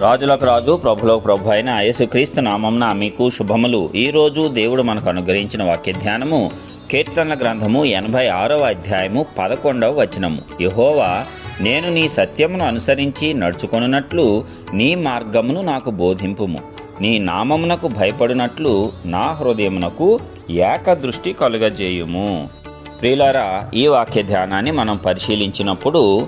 రాజులకు రాజు ప్రభులకు ప్రభు అయిన యేసుక్రీస్తు నామంన మీకు శుభములు. ఈరోజు దేవుడు మనకు అనుగ్రహించిన వాక్య ధ్యానము కీర్తనల గ్రంథము ఎనభై ఆరవ అధ్యాయము పదకొండవ వచనము. యహోవా నేను నీ సత్యమును అనుసరించి నడుచుకొనున్నట్లు నీ మార్గమును నాకు బోధింపుము. నీ నామమునకు భయపడినట్లు నా హృదయమునకు ఏకదృష్టి కలుగజేయుము. ప్రియులారా ఈ వాక్య ధ్యానాన్ని మనం పరిశీలించినప్పుడు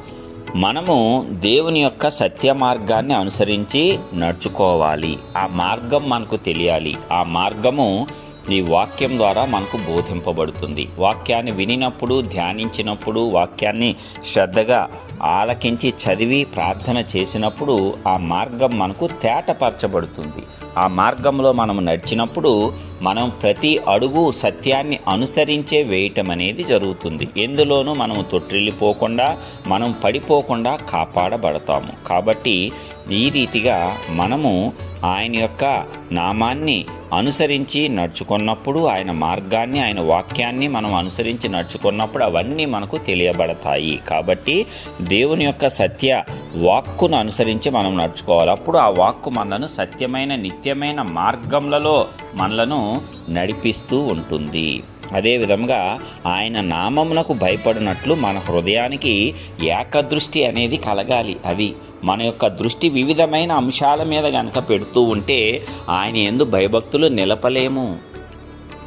మనము దేవుని యొక్క సత్య మార్గాన్ని అనుసరించి నడుచుకోవాలి. ఆ మార్గం మనకు తెలియాలి. ఆ మార్గము ఈ వాక్యం ద్వారా మనకు బోధింపబడుతుంది. వాక్యాన్ని వినినప్పుడు ధ్యానించినప్పుడు వాక్యాన్ని శ్రద్ధగా ఆలకించి చదివి ప్రార్థన చేసినప్పుడు ఆ మార్గం మనకు తేటపరచబడుతుంది. ఆ మార్గంలో మనం నడిచినప్పుడు మనం ప్రతి అడుగు సత్యాన్ని అనుసరించే వేయటం అనేది జరుగుతుంది. ఎందులోనూ మనం తొట్టిల్లిపోకుండా మనం పడిపోకుండా కాపాడబడతాము. కాబట్టి ఈ రీతిగా మనము ఆయన యొక్క నామాన్ని అనుసరించి నడుచుకున్నప్పుడు ఆయన మార్గాన్ని ఆయన వాక్యాన్ని మనం అనుసరించి నడుచుకున్నప్పుడు అవన్నీ మనకు తెలియబడతాయి. కాబట్టి దేవుని యొక్క సత్య వాక్కును అనుసరించి మనం నడుచుకోవాలి. అప్పుడు ఆ వాక్కు మనను సత్యమైన నిత్యమైన మార్గములలో మనలను నడిపిస్తూ ఉంటుంది. అదేవిధంగా ఆయన నామమునకు భయపడినట్లు మన హృదయానికి ఏకదృష్టి అనేది కలగాలి. అది మన యొక్క దృష్టి వివిధమైన అంశాల మీద కనుక పెడుతూ ఉంటే ఆయన ఎందు భయభక్తులు నిలపలేము.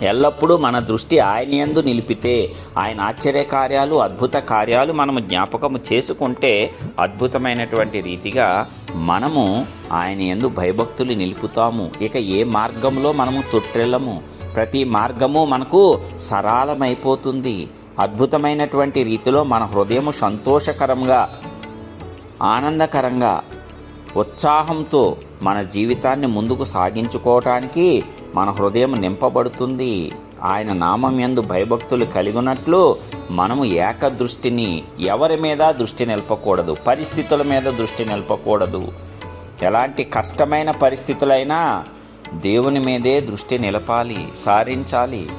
ఎల్లప్పుడూ మన దృష్టి ఆయన ఎందు నిలిపితే ఆయన ఆశ్చర్య కార్యాలు అద్భుత కార్యాలు మనము జ్ఞాపకము చేసుకుంటే అద్భుతమైనటువంటి రీతిగా మనము ఆయన ఎందు భయభక్తులు నిలుపుతాము. ఇక ఏ మార్గంలో మనము తొట్టెళ్ళము ప్రతి మార్గము మనకు సరళమైపోతుంది. అద్భుతమైనటువంటి రీతిలో మన హృదయము సంతోషకరంగా ఆనందకరంగా ఉత్సాహంతో మన జీవితాన్ని ముందుకు సాగించుకోవటానికి మన హృదయం నింపబడుతుంది. ఆయన నామం ఎందు భయభక్తులు కలిగినట్లు మనము ఏకదృష్టిని ఎవరి మీద దృష్టి నిలపకూడదు? పరిస్థితుల మీద దృష్టి నిలపకూడదు. ఎలాంటి కష్టమైన పరిస్థితులైనా దేవుని మీదే దృష్టి నిలపాలి సారించాలి.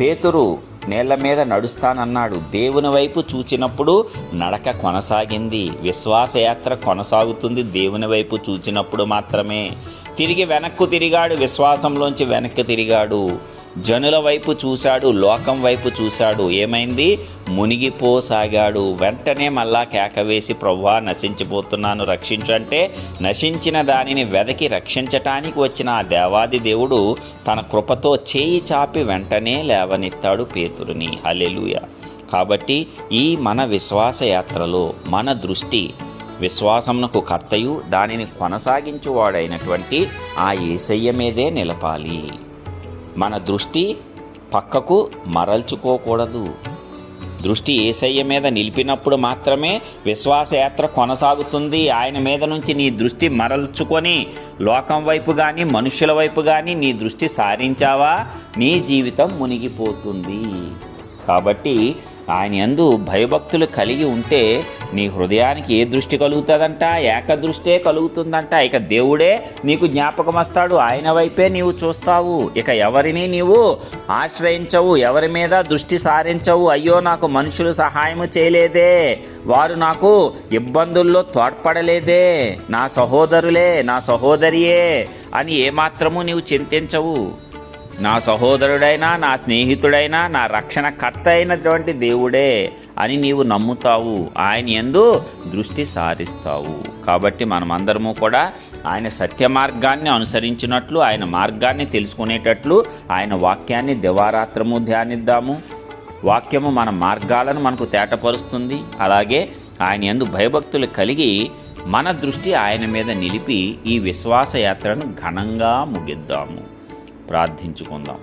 పేతురు నేళ్ళ మీద నడుస్తానన్నాడు. దేవుని వైపు చూచినప్పుడు నడక కొనసాగింది. విశ్వాసయాత్ర కొనసాగుతుంది. దేవుని వైపు చూచినప్పుడు మాత్రమే. తిరిగి వెనక్కు తిరిగాడు విశ్వాసంలోంచి వెనక్కి తిరిగాడు. జనుల వైపు చూశాడు లోకం వైపు చూశాడు. ఏమైంది? మునిగిపోసాగాడు. వెంటనే మళ్ళా కేకవేసి ప్రవ్వా నశించిపోతున్నాను రక్షించు. అంటే నశించిన దానిని వెదకి రక్షించటానికి వచ్చిన ఆ దేవాది దేవుడు తన కృపతో చేయి చాపి వెంటనే లేవనెత్తాడు పేతురుని. హలెలుయ కాబట్టి ఈ మన విశ్వాస యాత్రలో మన దృష్టి విశ్వాసమునకు కర్తయు దానిని కొనసాగించువాడైనటువంటి ఆ ఏసయ్య మీదే నిలపాలి. మన దృష్టి పక్కకు మరల్చుకోకూడదు. దృష్టి ఏసయ్య మీద నిలిపినప్పుడు మాత్రమే విశ్వాసయాత్ర కొనసాగుతుంది. ఆయన మీద నుంచి నీ దృష్టి మరల్చుకొని లోకం వైపు కానీ మనుషుల వైపు కానీ నీ దృష్టి సారించావా? నీ జీవితం మునిగిపోతుంది. కాబట్టి ఆయన ఎందు భయభక్తులు కలిగి ఉంటే నీ హృదయానికి ఏ దృష్టి కలుగుతుందంట? ఏకదృష్టే కలుగుతుందంట. ఇక దేవుడే నీకు జ్ఞాపకం వస్తాడు ఆయన వైపే నీవు చూస్తావు. ఇక ఎవరిని నీవు ఆశ్రయించవు? ఎవరి మీద దృష్టి సారించవు? అయ్యో నాకు మనుషులు సహాయము చేయలేదే. వారు నాకు ఇబ్బందుల్లో తోడ్పడలేదే. నా సహోదరులే నా సహోదరియే అని ఏమాత్రము నీవు చింతించవు. నా సహోదరుడైనా నా స్నేహితుడైనా నా రక్షణకర్త అయినటువంటి దేవుడే. అని నీవు నమ్ముతావు. ఆయన ఎందు దృష్టి సారిస్తావు. కాబట్టి మనమందరము కూడా ఆయన సత్య మార్గాన్ని అనుసరించినట్లు ఆయన మార్గాన్ని తెలుసుకునేటట్లు ఆయన వాక్యాన్ని దివారాత్రము ధ్యానిద్దాము. వాక్యము మన మార్గాలను మనకు తేటపరుస్తుంది. అలాగే ఆయన ఎందు భయభక్తులు కలిగి మన దృష్టి ఆయన మీద నిలిపి ఈ విశ్వాస యాత్రను ఘనంగా ముగిద్దాము. ప్రార్థించుకుందాం.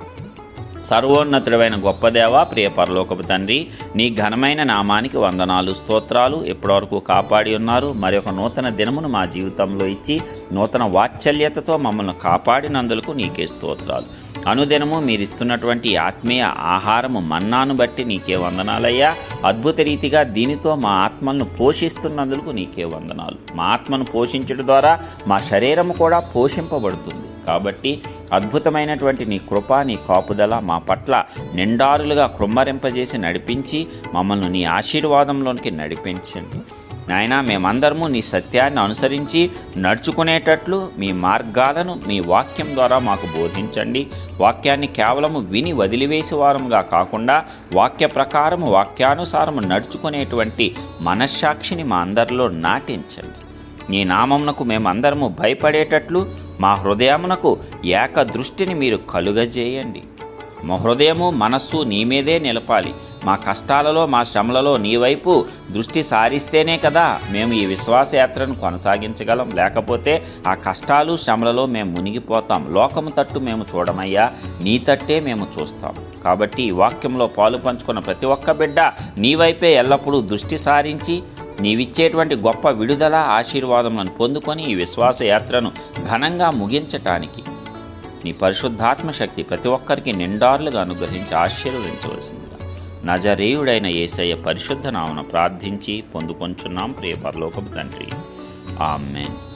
సర్వోన్నతుడమైన గొప్పదేవ ప్రియ పరలోకపు తండ్రి నీ ఘనమైన నామానికి వందనాలు స్తోత్రాలు ఇప్పటివరకు కాపాడి ఉన్నారు. మరి ఒక నూతన దినమును మా జీవితంలో ఇచ్చి నూతన వాత్సల్యతతో మమ్మల్ని కాపాడినందులకు నీకే స్తోత్రాలు. అనుదినము మీరు ఇస్తున్నటువంటి ఆత్మీయ ఆహారము మన్నాను బట్టి నీకే వందనాలయ్యా. అద్భుత రీతిగా దీనితో మా ఆత్మను పోషిస్తున్నందుకు నీకే వందనాలు. మా ఆత్మను పోషించడం ద్వారా మా శరీరము కూడా పోషింపబడుతుంది. కాబట్టి అద్భుతమైనటువంటి నీ కృప నీ కాపుదల మా పట్ల నిండారులుగా కృమ్మరింపజేసి నడిపించి మమ్మల్ని నీ ఆశీర్వాదంలోనికి నడిపించండి. నాయనా మేమందరము నీ సత్యాన్ని అనుసరించి నడుచుకునేటట్లు మీ మార్గాలను మీ వాక్యం ద్వారా మాకు బోధించండి. వాక్యాన్ని కేవలము విని వదిలివేసి వారముగా కాకుండా వాక్య ప్రకారము వాక్యానుసారము నడుచుకునేటువంటి మనశ్శాక్షిని మా అందరిలో నాటించండి. నీ నామమునకు మేమందరము భయపడేటట్లు మా హృదయమునకు ఏక దృష్టిని మీరు కలుగజేయండి. మా హృదయము మనస్సు నీ మీదే నిలపాలి. మా కష్టాలలో మా శ్రమలలో నీ వైపు దృష్టి సారిస్తేనే కదా మేము ఈ విశ్వాసయాత్రను కొనసాగించగలం. లేకపోతే ఆ కష్టాలు శ్రమలలో మేము మునిగిపోతాం. లోకము తట్టు మేము చూడమయ్యా. నీ తట్టే మేము చూస్తాం. కాబట్టి ఈ వాక్యంలో పాలు పంచుకున్న ప్రతి ఒక్క బిడ్డ నీ వైపే ఎల్లప్పుడూ దృష్టి సారించి నీవిచ్చేటువంటి గొప్ప విడుదల ఆశీర్వాదములను పొందుకొని ఈ విశ్వాసయాత్రను ఘనంగా ముగించటానికి నీ పరిశుద్ధాత్మ శక్తి ప్రతి ఒక్కరికి నిండార్లుగా అనుగ్రహించి ఆశీర్వదించవలసిందిగా నజరేయుడైన యేసయ్య పరిశుద్ధ నామను ప్రార్థించి పొందుకొంచున్నాం ప్రియ పరలోకపు తండ్రి. ఆమెన్.